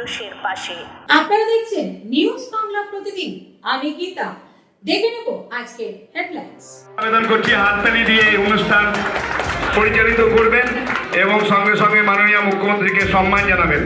মানুষের পাশে। আপনারা দেখছেন নিউজ বাংলা প্রতিদিন। আমি গীতা। দেখে নেব আজকে হেডলাইন্স আবেদন করছি হাততালি দিয়ে এই অনুষ্ঠান পরিচালিত করবেন এবং সঙ্গে সঙ্গে মাননীয় মুখ্যমন্ত্রীকে সম্মান জানাবেন।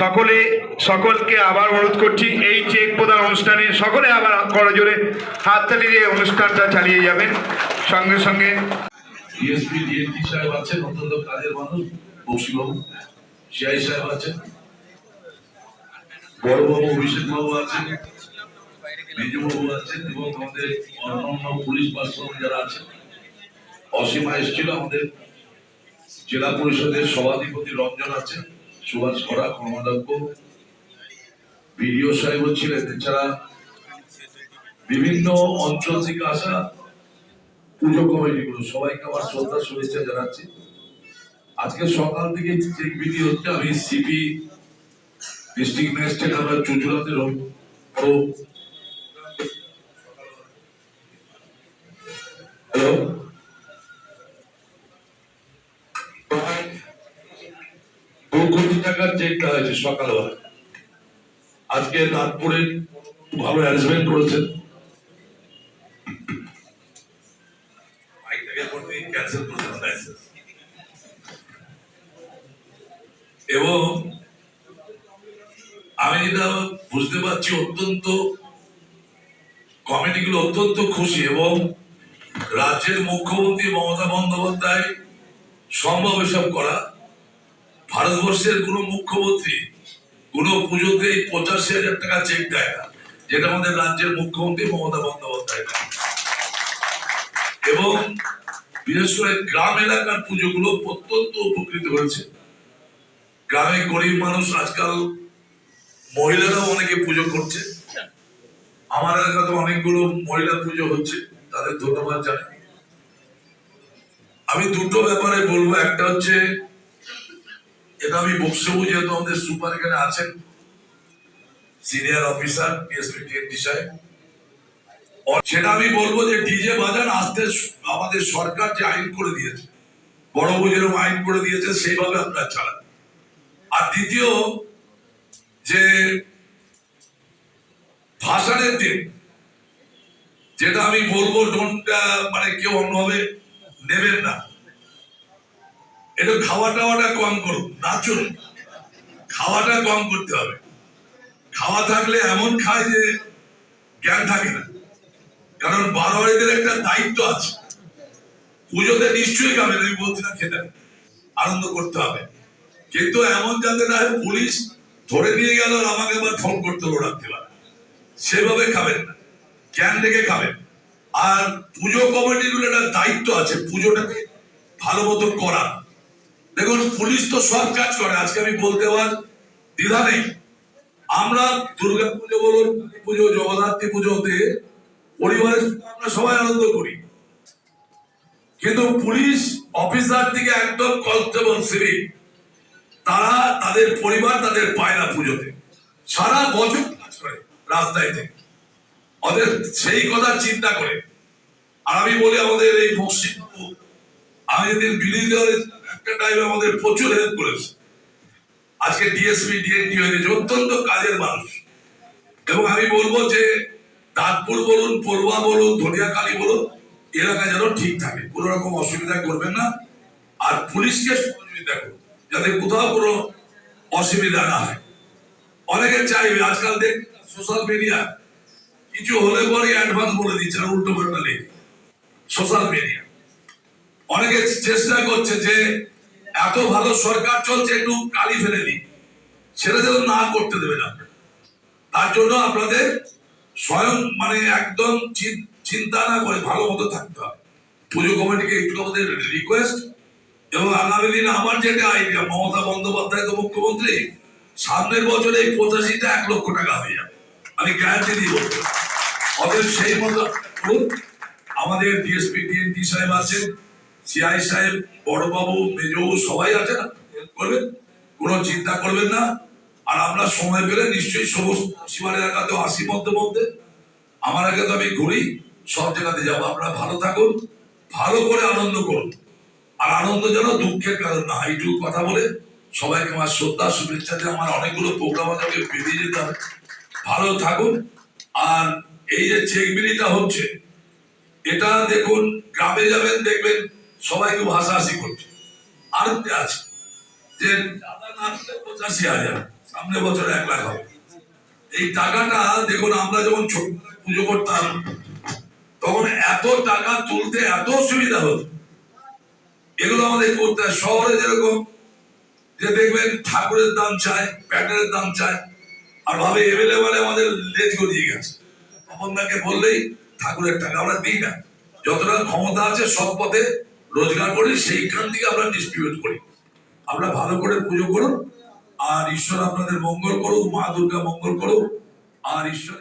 সকলে, সকলকে আবার অনুরোধ করছি, এই চেক প্রদান অনুষ্ঠানে সকলে আবার করজোরে হাততালি দিয়ে অনুষ্ঠানটা চালিয়ে যাবেন। সঙ্গে সঙ্গে। ডিএসপি ডিএসপি সাহেব আছেন, অত্যন্ত কাজের মানুষ, বক্সিবাবু, সিআই সাহেব আছেন। বড়বাবু অভিষেক বাবু আছেন, মেজবাবু আছেন এবং আমাদের অন্যান্য পুলিশ পার্সোনাল যারা আছেন। অসীমা এসেছিল আমাদের জেলা পরিষদের সভাধিপতি রঞ্জন আছেন। সুভাষ করা কর্মাধ্যক্ষ বিডিও সাহেব ছিলেন। এছাড়া বিভিন্ন অঞ্চল থেকে আসা পুজো কমিটিগুলো, সবাইকে আমার শ্রদ্ধা, শুভেচ্ছা জানাচ্ছি। আজকে সকাল থেকে চেক বিধি হচ্ছে আমি সিপি ডিস্ট্রিক্ট ম্যাজিস্ট্রেট আমরা চুচুড়াতে রব তো হ্যালো টাকার চেক দেওয়া হয়েছে সকালবেলা। আজকে নাগপুরে ভালো অ্যারেঞ্জমেন্ট লাইসেন্স এবং আমি যেটা বুঝতে পারছি, অত্যন্ত কমিটিগুলো অত্যন্ত খুশি এবং রাজ্যের মুখ্যমন্ত্রী মমতা বন্দ্যোপাধ্যায় সম্ভব এসব করা। ভারতবর্ষের কোন মুখ্যমন্ত্রী কোন পুজোতে পঁচাশি হাজার টাকা চেক দেয় না, যেটা আমাদের রাজ্যের মুখ্যমন্ত্রী মমতা বন্দ্যোপাধ্যায় দেয়। এবং বিশেষ করে গ্রাম এলাকার পুজোগুলো অত্যন্ত উপকৃত হয়েছে। গ্রামে গরিব মানুষ আজকাল মহিলারাও অনেকে পুজো করছে। আমার এলাকাতে অনেকগুলো মহিলা পুজো হচ্ছে, তাদের ধন্যবাদ জানাই। আমি দুটো ব্যাপারে বলব, একটা হচ্ছে এটা আমি বক্সবু যেহেতু আমাদের সুপার এখানে আছেন সিনিয়র অফিসার পিএসপি টিএনটি সাহেব। সেটা আমি বলব যে ডিজে বাজান আসতে আমাদের সরকার যে আইন করে দিয়েছে, বড় যেরকম আইন করে দিয়েছে, সেইভাবে আপনারা চালান আর দ্বিতীয়, যে ভাষণের দিন, যেটা আমি বলব ডোন্ট মানে কেউ অন্যভাবে নেবেন না। একটু খাওয়া টাওয়াটা কম করুন নাচুন খাওয়াটা কম করতে হবে। খাওয়া থাকলে এমন খায় যে জ্ঞান থাকে না। কারণ বারোয়ারিদের একটা দায়িত্ব আছে। পুজোতে নিশ্চয়ই খাবেন আমি বলছি না খেতে আনন্দ করতে হবে। কিন্তু এমন যাতে না পুলিশ ধরে নিয়ে গেল, আমাকে আবার ফোন করতে হলো রাত্রিবেলা। সেভাবে খাবেন না। জ্ঞান রেখে খাবেন। আর পুজো কমিটিগুলো একটা দায়িত্ব আছে, পুজোটাকে ভালো মতো করা। দেখুন, পুলিশ তো সব কাজ করে। আজকে আমি বলতে পার, দ্বিধা নেই। আমরা দুর্গা পুজো বলুন, কালী পুজো, জগদ্ধাত্রী পুজোতে পরিবারের আমরা সবাই আনন্দ করি। কিন্তু পুলিশ অফিসার থেকে একদম কনস্টেবল সিভিক তারা তাদের পরিবার তাদের পায় না পুজোতে। সারা বছর কাজ করে রাস্তায় থেকে। ওদের সেই কথা চিন্তা করে। আর আমি বলি আমাদের এই আমি আজকে অত্যন্ত কাজের মানুষ। এবং আমি বলব যে, দাঁতপুর বলুন, পড়ুয়া বলুন ধনিয়াকালী বলুন, এলাকা যেন ঠিক থাকে। কোনো রকম অসুবিধা করবেন না। আর পুলিশকে সহযোগিতা করুন, যাতে কোথাও কোনো অসুবিধা না হয়। অনেকে চাইবে, আজকাল দেখ সোশ্যাল মিডিয়া কিছু হলে পরে অ্যাডভান্স বলে দিচ্ছে আর উল্টো পাল্টা লেগে সোশ্যাল মিডিয়া অনেকে চেষ্টা করছে যে এত ভালো সরকার চলছে, একটু কালি ফেলে দিই। সেটা যেন না করতে দেবে না। তার জন্য আপনাদের স্বয়ং মানে একদম চিন- চিন্তা না করে ভালো মতো থাকতে হবে। পুজো কমিটিকে একটু আমাদের রিকোয়েস্ট এবং আগামী দিনে আমার যেটা আইডিয়া মমতা বন্দ্যোপাধ্যায় তো মুখ্যমন্ত্রী, সামনের বছরে এই পঁচাশিটা এক লক্ষ টাকা হয়ে যাবে। আমি গ্যারান্টি দিয়ে বলতে অতএব সেই মতো আমাদের ডিএসপি ডিএনটি সাহেব আছেন সিআই সাহেব, বড়বাবু মেজবাবু সবাই আছেন হেল্প করবেন? কোনো চিন্তা করবেন না। আর আমরা সময় পেলে নিশ্চয়ই সমস্ত সীমার এলাকাতেও আসি মধ্যে মধ্যে। আমার আগে তো আমি ঘুরি, সব জায়গাতে যাব। আপনারা ভালো থাকুন, ভালো করে আনন্দ করুন। আর আনন্দ যেন দুঃখের কারণ না। এইটুকু কথা বলে সবাইকে আমার শ্রদ্ধা, শুভেচ্ছা দিয়ে আমার অনেকগুলো প্রোগ্রাম আছে বেরিয়ে যেতে হবে। ভালো থাকুন। আর এই যে চেক বিলিটা হচ্ছে, এটা দেখুন, গ্রামে যাবেন, দেখবেন সবাই খুব হাসাহাসি করছে। আর আছে। যে দাদা না আসলে পঁচাশি হাজার সামনে বছর এক লাখ হবে। এই টাকাটা, দেখুন, আমরা যখন ছোটবেলায় পুজো করতাম, তখন এত টাকা তুলতে এত সুবিধা হতো। এগুলো আমাদের করতে হয়। শহরে যেরকম, যে দেখবেন ঠাকুরের দাম চায় প্যাটারের দাম চায়, আর ভাবে এভেলেবেল আমাদের লেজ গড়িয়ে গেছে। তপনদাকে বললেই ঠাকুরের টাকা আমরা দিই না। যতটা ক্ষমতা আছে সব পথে রোজগার করি, সেইখান থেকে আমরা ডিস্ট্রিবিউট করি। আমরা ভালো করে পুজো করুন, আর ঈশ্বর আপনাদের মঙ্গল করুক, মা দুর্গা মঙ্গল করুক, আর ঈশ্বর